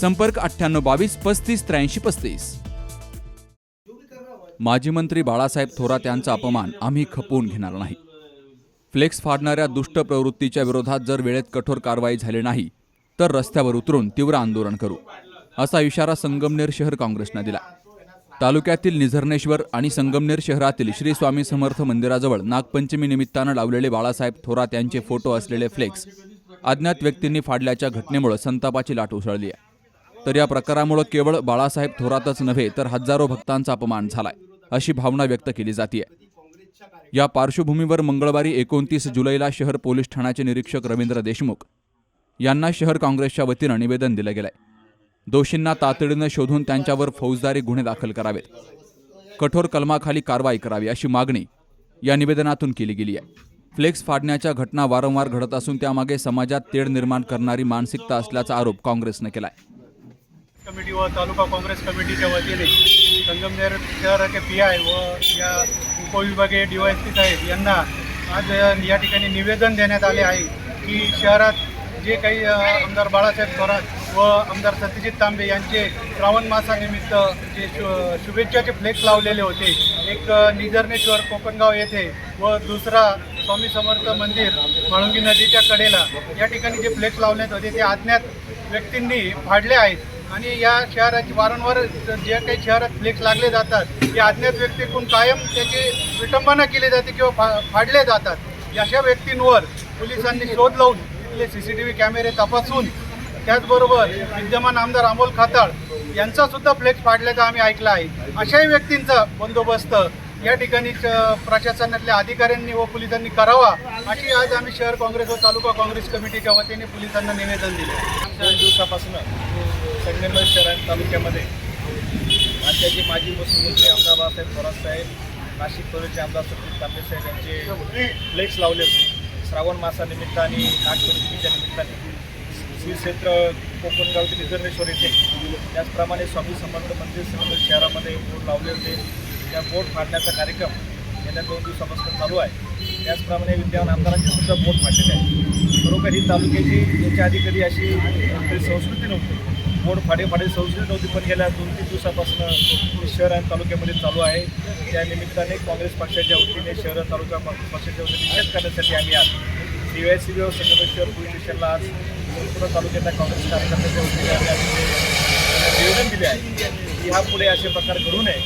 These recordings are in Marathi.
संपर्क अठ्ठ्याण्णव बावीस पस्तीस त्र्याऐंशी पस्तीस. माजी मंत्री बाळासाहेब थोरात यांचा अपमान आम्ही खपवून घेणार नाही. फ्लेक्स फाडणाऱ्या दुष्ट प्रवृत्तीच्या विरोधात जर वेळेत कठोर कारवाई झाली नाही तर रस्त्यावर उतरून तीव्र आंदोलन करू असा इशारा संगमनेर शहर काँग्रेसनं दिला. तालुक्यातील निझर्णेश्वर आणि संगमनेर शहरातील श्री स्वामी समर्थ मंदिराजवळ नागपंचमी निमित्तानं लावलेले बाळासाहेब थोरात यांचे फोटो असलेले फ्लेक्स अज्ञात व्यक्तींनी फाडल्याच्या घटनेमुळे संतापाची लाट उसळली आहे. तर या प्रकारामुळे केवळ बाळासाहेब थोरातच नव्हे तर हजारो भक्तांचा अपमान झालाय अशी भावना व्यक्त केली जाते या पार्श्वभूमीवर मंगळवारी एकोणतीस जुलैला शहर पोलीस ठाण्याचे निरीक्षक रवींद्र देशमुख यांना शहर काँग्रेसच्या वतीनं निवेदन दिलं गेलंय. दोषींना तातडीनं शोधून त्यांच्यावर फौजदारी गुन्हे दाखल करावेत. कठोर कलमाखाली कारवाई करावी अशी मागणी या निवेदनातून केली गेली आहे. फ्लेक्स फाडण्याच्या घटना वारंवार घडत असून त्यामागे समाजात तेढ निर्माण करणारी मानसिकता असल्याचा आरोप काँग्रेसनं केलाय. कमिटी व तालुका काँग्रेस कमिटीच्या वतीने संगमनेर शहराचे पी आय व या उपविभागीय डी वाय पी साहेब यांना आज या ठिकाणी निवेदन देण्यात आले आहे की शहरात जे काही आमदार बाळासाहेब थोरात व आमदार सत्यजित तांबे यांचे श्रावण मासानिमित्त जे शु शुभेच्छाचे फ्लेक्स लावलेले होते. एक अ, कोकणगाव येथे व दुसरा स्वामी समर्थ मंदिर म्हाळुंगी नदीच्या कडेला या ठिकाणी जे फ्लेक्स लावण्यात होते ते अज्ञात व्यक्तींनी फाडले आहेत. आणि या शहराची वारंवार जे काही शहरात फ्लेक्स लागले जातात ते अज्ञात व्यक्तीकडून कायम त्याची विटंबना केली जाते किंवा फा फाडले जातात. अशा व्यक्तींवर पोलिसांनी शोध लावून तिथले सी सी टी व्ही कॅमेरे तपासून त्याचबरोबर विद्यमान आमदार अमोल खाताळ यांचा सुद्धा फ्लेक्स फाडल्याचं आम्ही ऐकलं आहे. अशाही व्यक्तींचा बंदोबस्त या ठिकाणी प्रशासनातल्या अधिकाऱ्यांनी व पोलिसांनी करावा अशी आज आम्ही शहर काँग्रेस व तालुका काँग्रेस कमिटीच्या वतीने पोलिसांना निवेदन दिले. दोन दिवसापासून. संगमेश्वर शहर तालुक्यामध्ये राज्याचे माजी मुख्यमंत्री आमदार बाळासाहेब थोरात साहेब नाशिक प्रदेशचे आमदार सतीश तांबे साहेब यांचे फ्लेक्स लावले होते. श्रावण मासानिमित्त आणि नागपंचमीच्या निमित्ताने श्री क्षेत्र कोकणगाव ते निझर्णेश्वर येथे त्याचप्रमाणे स्वामी समर्थ मंदिर समर्थ शहरामध्ये बोर्ड लावले होते. त्या बोर्ड फाडण्याचा कार्यक्रम गेल्या दोन दिवसापासून चालू आहे. त्याचप्रमाणे विद्यमान आमदारांचे सुद्धा बोट फाडलेले आहे खरोखर ही तालुक्याची याच्या आधी कधी अशी संस्कृती नव्हती. मोड फाडे फाडे नव्हती पण गेल्या दोन तीन दिवसापासून शहर आणि तालुक्यामध्ये चालू आहे. त्या निमित्ताने काँग्रेस पक्षाच्या वतीने शहर तालुका पक्षाच्या वतीने निषेध करण्यासाठी आम्ही आज C Y C B Sangameshwar police स्टेशनला आज संपूर्ण तालुक्यातल्या काँग्रेस कार्यकर्त्याच्या वतीने आम्ही आज निवेदन दिले आहे की ह्यापुढे असे प्रकार घडू नये.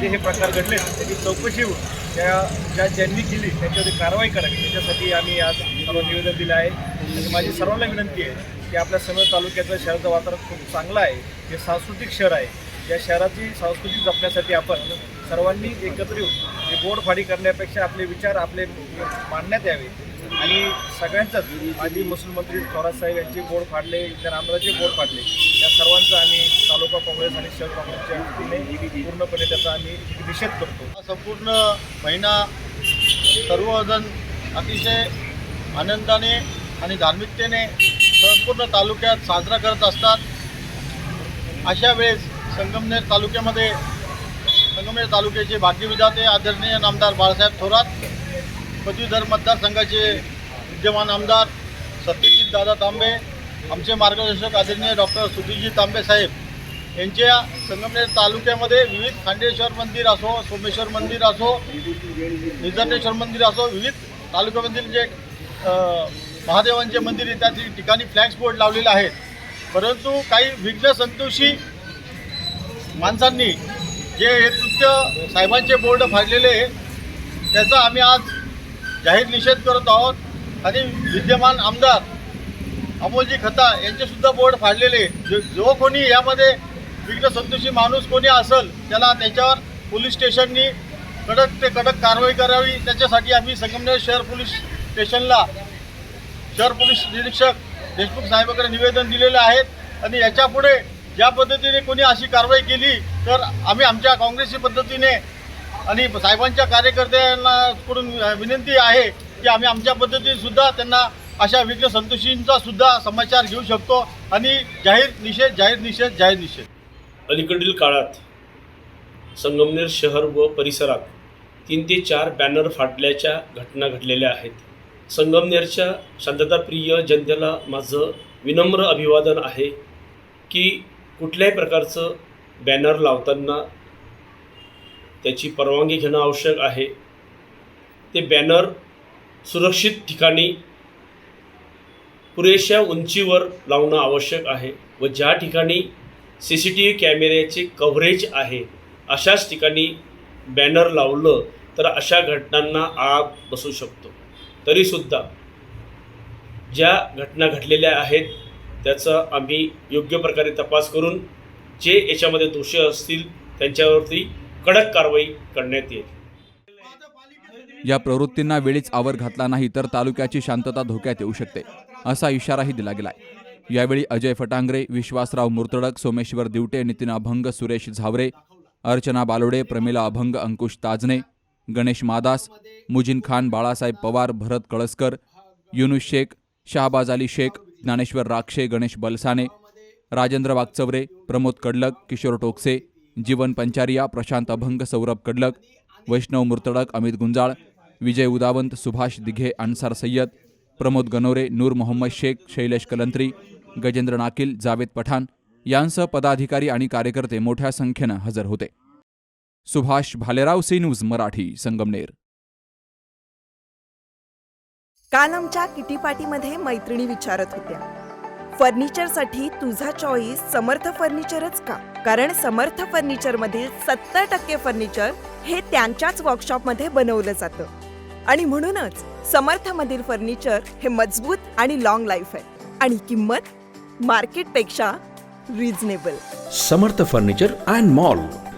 जे हे प्रकार घडले त्याची चौकशी होऊन त्या ज्या ज्यांनी केली त्याच्यावरती कारवाई करावी. त्याच्यासाठी आम्ही आज सर्व निवेदन दिलं आहे. आणि माझी सर्वांना विनंती आहे की आपल्यासमोर तालुक्यातल्या शहराचं वातावरण खूप चांगलं आहे. हे सांस्कृतिक शहर आहे या शहराची संस्कृती जपण्यासाठी आपण सर्वांनी एकत्र येऊन हे बोडफाडी करण्यापेक्षा आपले विचार आपले मांडण्यात यावे. आणि सगळ्यांचंच माजी महसूल मंत्री थोरात साहेब यांचे बोर्ड फाडले इतर आंध्राचे बोर्ड फाडले या सर्वांचा आम्ही तालुका काँग्रेस आणि शहर काँग्रेसच्या वतीने पूर्णपणे त्याचा आम्ही निषेध करतो. हा संपूर्ण महिना सर्वजण अतिशय आनंदाने आणि धार्मिकतेने संपूर्ण तालुक्यात साजरा करत असतात. अशा वेळेस संगमनेर तालुक्यामध्ये संगमनेर तालुक्याचे भाग्यविधाते आदरणीय नामदार बाळासाहेब थोरात पदवीधर मतदारसंघाचे विद्यमान आमदार सत्यजित दादा तांबे आमचे मार्गदर्शक आदरणीय डॉक्टर सुधीरजी तांबे साहेब यांच्या संगमनेर तालुक्यामध्ये विविध खांडेश्वर मंदिर असो सोमेश्वर मंदिर असो निजर्णेश्वर मंदिर असो विविध तालुक्यामधील जे महादेवांचे मंदिर आहे त्या ठिकाणी फ्लॅक्स बोर्ड लावलेले आहेत. परंतु काही विघ्न संतोषी माणसांनी जे हे कृत्य साहेबांचे बोर्ड फाडलेले आहे त्याचा आम्ही आज जाहीर निषेध करत आहोत. आणि विद्यमान आमदार अमोलजी खता यांचेसुद्धा बोर्ड फाडलेले जो जो कोणी यामध्ये विघ्न संतोषी माणूस कोणी असेल त्याला त्याच्यावर पोलीस स्टेशननी कडक ते कडक कारवाई करावी. त्याच्यासाठी आम्ही संगमनेर शहर पोलीस स्टेशनला शहर पोलीस निरीक्षक देशमुख साहेबांकडे निवेदन दिलेलं आहेत आणि याच्यापुढे ज्या पद्धतीने कोणी अशी कारवाई केली तर आम्ही आमच्या काँग्रेसची पद्धतीने आणि साहेबांच्या कार्यकर्त्यांनाकडून विनंती आहे की आम्ही आमच्या पद्धतीने सुद्धा त्यांना अशा विघ्न संतोषींचा सुद्धा समाचार घेऊ शकतो आणि जाहीर निषेध जाहीर निषेध जाहीर निषेध. अलीकडील काळात संगमनेर शहर व परिसरात तीन ते चार बॅनर फाटल्याच्या घटना घडलेल्या आहेत. संगमनेरच्या शांतताप्रिय जनतेला माझं विनम्र अभिवादन आहे की कुठल्याही प्रकारचं बॅनर लावताना त्याची परवानगी घेणं आवश्यक आहे. ते बॅनर सुरक्षित ठिकाणी पुरेशा उंचीवर लावणं आवश्यक आहे व ज्या ठिकाणी सी सी टी व्ही कॅमेऱ्याचे कव्हरेज आहे अशाच ठिकाणी बॅनर लावलं तर अशा घटनांना आग बसू शकतो. तरीसुद्धा ज्या घटना घडलेल्या आहेत त्याचा आम्ही योग्य प्रकारे तपास करून जे याच्यामध्ये दोषी असतील त्यांच्यावरती कडक कारवाई करण्यात येईल. या प्रवृत्तींना वेळीच आवर घातला नाही तर तालुक्याची शांतता धोक्यात येऊ शकते असा इशाराही दिला गेलाय. यावेळी अजय फटांगरे विश्वासराव मुर्तडक सोमेश्वर दिवटे नितीन अभंग सुरेश झावरे अर्चना बालोडे प्रमिला अभंग अंकुश ताजने गणेश मादास मुजिन खान बाळासाहेब पवार भरत कळसकर युनुस शेख शहाबाज अली शेख ज्ञानेश्वर राक्षे गणेश बलसाने राजेंद्र वागचवरे प्रमोद कडलक किशोर टोकसे जीवन पंचारिया प्रशांत अभंग सौरभ कडलक वैष्णव मुर्तडक अमित गुंजाळ विजय उदावंत सुभाष दिघे अन्सार सय्यद प्रमोद गनोरे नूर मोहम्मद शेख शैलेश कलंत्री गजेंद्र नाकील जावेद पठाण यांसह पदाधिकारी आणि कार्यकर्ते मोठ्या संख्येनं हजर होते. Subhash Bhalerao C news Marathi Sangamner. काल आमच्या किटी पार्टीमध्ये मैत्रिणी विचारत होत्या. फर्निचरसाठी तुझा चॉईस समर्थ फर्निचरच का? कारण समर्थ फर्निचर मधील सत्तर टक्के फर्निचर हे त्यांच्याच वर्कशॉपमध्ये बनवलं जातं. आणि म्हणूनच समर्थ मधील फर्निचर हे मजबूत आणि लॉंग लाईफ आहे. आणि किंमत मार्केटपेक्षा reasonable Samarth furniture and mall.